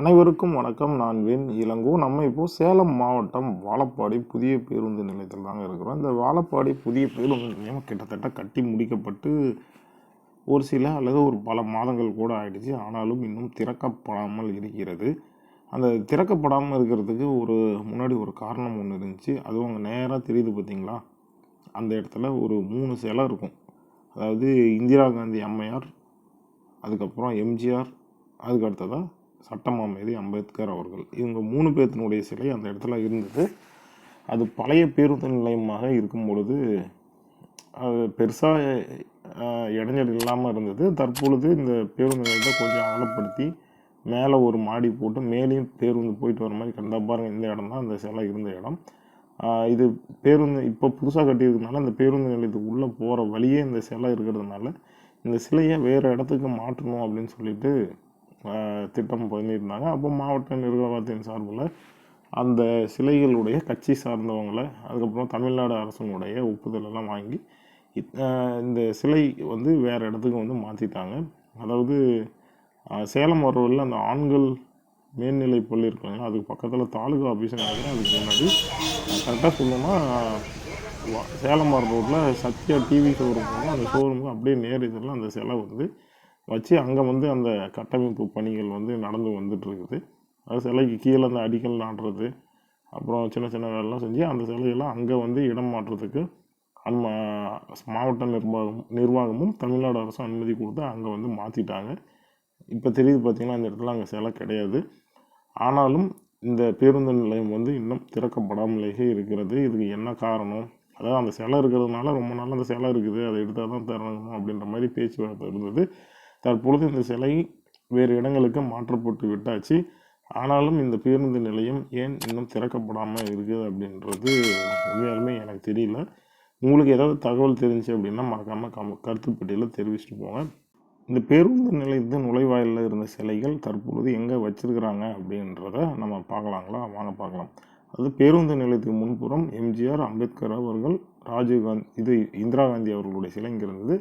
அனைவருக்கும் வணக்கம். நான் வெண் இளங்கோ. நம்ம இப்போது சேலம் மாவட்டம் வாழப்பாடி புதிய பேருந்து நிலையத்தில் தாங்க இருக்கிறோம். இந்த வாழப்பாடி புதிய பேருந்து நிலையம் கிட்டத்தட்ட கட்டி முடிக்கப்பட்டு ஒரு சில அல்லது ஒரு பல மாதங்கள் கூட ஆயிடுச்சு. ஆனாலும் இன்னும் திறக்கப்படாமல் இருக்கிறது. அந்த திறக்கப்படாமல் இருக்கிறதுக்கு ஒரு முன்னாடி ஒரு காரணம் ஒன்று இருந்துச்சு. அதுவும் அங்கே நேராக தெரியுது பார்த்தீங்களா அந்த இடத்துல ஒரு மூணு சிலை இருக்கும். அதாவது இந்திரா காந்தி அம்மையார் அதுக்கப்புறம் எம்ஜிஆர் அதுக்கு அடுத்ததாக சட்டமாமேதி அம்பேத்கர் அவர்கள். இவங்க மூணு பேர்த்தினுடைய சிலை அந்த இடத்துல இருந்தது. அது பழைய பேருந்து நிலையமாக இருக்கும் பொழுது அது பெருசாக இடைஞ்சல் இல்லாமல் இருந்தது. தற்பொழுது இந்த பேருந்து நிலையத்தை கொஞ்சம் அகலப்படுத்தி மேலே ஒரு மாடி போட்டு மேலேயும் பேருந்து போயிட்டு வர மாதிரி கண்டா பாருங்கள் இந்த இடம் தான் அந்த சிலை இருந்த இடம். இது பேருந்து இப்போ புதுசாக கட்டியிருக்கனால அந்த பேருந்து நிலையத்துக்கு உள்ளே போகிற வழியே இந்த சிலை இருக்கிறதுனால இந்த சிலையை வேறு இடத்துக்கு மாற்றணும் அப்படின்னு சொல்லிட்டு திட்டம் பண்ணியிருந்தாங்க. அப்போ மாவட்ட நிர்வாகத்தின் சார்பில் அந்த சிலைகளுடைய கட்சி சார்ந்தவங்களை அதுக்கப்புறம் தமிழ்நாடு அரசனுடைய ஒப்புதலெல்லாம் வாங்கி இந்த சிலை வந்து வேறு இடத்துக்கு வந்து மாற்றிட்டாங்க அதாவது சேலம் வரவழில் அந்த ஆண்கள் மேல்நிலை பள்ளி இருக்காங்க அதுக்கு பக்கத்தில் தாலுகா ஆஃபீஸ் நினைக்கிறேன். அதுக்கு முன்னாடி கரெக்டாக சொல்லணும்னா சேலம் வர ரோட்டில் சத்யா டிவி ஷோரூம் அந்த ஷோரூமுக்கு அப்படியே நேர் இதில் அந்த சிலை வந்து வச்சு அங்கே வந்து அந்த கட்டமைப்பு பணிகள் வந்து நடந்து வந்துட்டுருக்குது. அது சிலைக்கு கீழே அந்த அடிக்கல் நாட்டுறது அப்புறம் சின்ன சின்ன வேலைலாம் செஞ்சு அந்த சிலையெல்லாம் அங்கே வந்து இடம் மாற்றுறதுக்கு நம்ம மாவட்ட நிர்வாகம் நிர்வாகமும் தமிழ்நாடு அரசும் அனுமதி கொடுத்து அங்கே வந்து மாற்றிட்டாங்க இப்போ தெரியுது பார்த்திங்கன்னா அந்த இடத்துல அங்கே சிலை கிடையாது. ஆனாலும் இந்த பேருந்து நிலையம் வந்து இன்னும் திறக்கப்படாமலேயே இருக்கிறது. இதுக்கு என்ன காரணம்? அதாவது அந்த சிலை இருக்கிறதுனால ரொம்ப நாள் அந்த சிலை இருக்குது. அதை எடுத்தால் தான் தரணும் அப்படின்ற மாதிரி பேச்சுவார்த்தை இருந்தது. தற்பொழுது இந்த சிலை வேறு இடங்களுக்கு மாற்றப்பட்டு விட்டாச்சு. ஆனாலும் இந்த பேருந்து நிலையம் ஏன் இன்னும் திறக்கப்படாமல் இருக்குது அப்படின்றது உண்மையாலுமே எனக்கு தெரியல. உங்களுக்கு ஏதாவது தகவல் தெரிஞ்சு அப்படின்னா மறக்காமல் கம் கருத்துப்பட்டியில் தெரிவிச்சுட்டு போங்க. இந்த பேருந்து நிலையத்தின் நுழைவாயிலில் இருந்த சிலைகள் தற்பொழுது எங்கே வச்சுருக்கிறாங்க அப்படின்றத நம்ம பார்க்கலாங்களா? வாங்க பார்க்கலாம். அது பேருந்து நிலையத்துக்கு முன்புறம் எம்ஜிஆர் அம்பேத்கர் அவர்கள் ராஜீவ்காந்தி இது இந்திரா காந்தி அவர்களுடைய சிலை இங்கே இருந்தது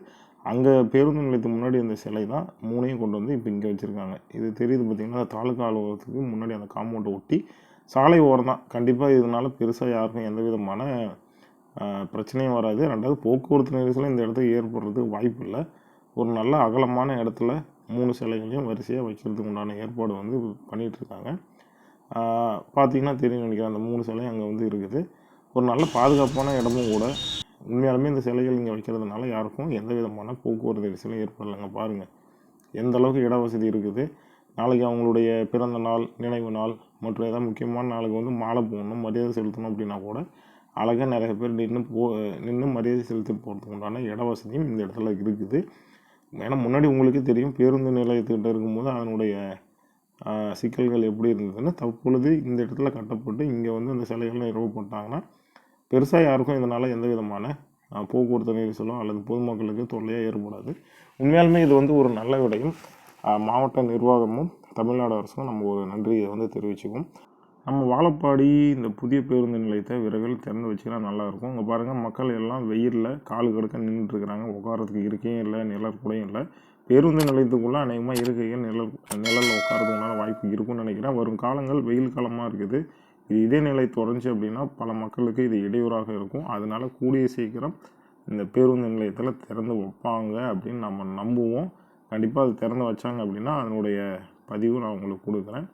அங்கே பேருந்து நிலையத்துக்கு முன்னாடி அந்த சிலை தான் மூணையும் கொண்டு வந்து இப்போ இங்கே வச்சுருக்காங்க. இது தெரியுது பார்த்திங்கன்னா தாலுக்கா தாலுகா அலுவலகத்துக்கு முன்னாடி அந்த காம்பவுண்டை ஒட்டி சாலை ஓரம் தான். கண்டிப்பாக இதனால் பெருசாக யாருக்கும் எந்த விதமான பிரச்சனையும் வராது. ரெண்டாவது போக்குவரத்து நெரிசலும் இந்த இடத்துக்கு ஏற்படுறதுக்கு வாய்ப்பு இல்லை. ஒரு நல்ல அகலமான இடத்துல மூணு சிலைகளையும் வரிசையாக வைக்கிறதுக்கு உண்டான ஏற்பாடு வந்து பண்ணிகிட்டு இருக்காங்க. பார்த்தீங்கன்னா தெரியும் நினைக்கிறேன் அந்த மூணு சிலை அங்கே வந்து இருக்குது. ஒரு நல்ல பாதுகாப்பான இடமும் கூட. உண்மையாலுமே இந்த சிலைகள் இங்கே வைக்கிறதுனால யாருக்கும் எந்த விதமான போக்குவரத்து நெரிசலும் ஏற்படலைங்க. பாருங்கள் எந்த அளவுக்கு இட வசதி இருக்குது. நாளைக்கு அவங்களுடைய பிறந்த நாள் நினைவு நாள் மற்றும் ஏதாவது முக்கியமான நாளுக்கு வந்து மாலை போடணும் மரியாதை செலுத்தணும் அப்படின்னா கூட அழகாக நிறைய பேர் நின்று போ நின்று மரியாதை செலுத்தி போகிறதுக்கு உண்டான இட வசதியும் இந்த இடத்துல இருக்குது. ஏன்னா முன்னாடி உங்களுக்கே தெரியும் பேருந்து நிலையத்துக்கிட்ட இருக்கும்போது அதனுடைய சிக்கல்கள் எப்படி இருந்ததுன்னு தற்பொழுது இந்த இடத்துல கட்டப்பட்டு இங்கே வந்து அந்த சிலைகள்லாம் நிறுவப்பட்டாங்கன்னா பெருசாக யாருக்கும் இதனால் எந்த விதமான போக்குவரத்து நெரிசலும் அல்லது பொதுமக்களுக்கு தொல்லையாக ஏற்படாது. உண்மையாலுமே இது வந்து ஒரு நல்ல விடயம் மாவட்ட நிர்வாகமும் தமிழ்நாடு அரசும் நம்ம ஒரு நன்றியை வந்து தெரிவிச்சுக்கும் நம்ம வாழப்பாடி இந்த புதிய பேருந்து நிலையத்தை விரைவில் திறந்து வச்சுக்கினா நல்லாயிருக்கும் இங்கே பாருங்கள் மக்கள் எல்லாம் வெயிலில் காலு கடுக்க நின்றுட்டுருக்குறாங்க உட்காரத்துக்கு இருக்கையும் இல்லை நிழல் கூடயும் இல்லை. பேருந்து நிலையத்துக்குள்ளே அநேகமாக இருக்கைகள் நிழல் நிழலில் உட்காரதுக்குண்டான வாய்ப்பு இருக்கும்னு நினைக்கிறேன். வரும் காலங்கள் வெயில் காலமாக இருக்குது. இது இதே நிலை தொடர்ந்துச்சு அப்படின்னா பல மக்களுக்கு இது இடையூறாக இருக்கும். அதனால் கூடிய சீக்கிரம் இந்த பேருந்து நிலையத்தில் திறந்து வைப்பாங்க அப்படின்னு நம்ம நம்புவோம். கண்டிப்பாக அது திறந்து வச்சாங்க அப்படின்னா அதனுடைய பதிவு நான் உங்களுக்கு கொடுக்குறேன்.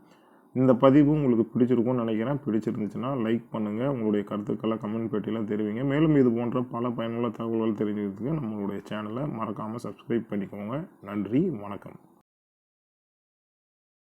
இந்த பதிவு உங்களுக்கு பிடிச்சிருக்கும்னு நினைக்கிறேன். பிடிச்சிருந்துச்சுன்னா லைக் பண்ணுங்கள் உங்களுடைய கருத்துக்களை கமெண்ட் பெட்டியில் தெரிவிங்க. மேலும் இது போன்ற பல பயனுள்ள தகவல்கள் தெரிஞ்சுக்கிறதுக்கு நம்மளுடைய சேனலை மறக்காமல் சப்ஸ்கிரைப் பண்ணிக்கோங்க. நன்றி. வணக்கம்.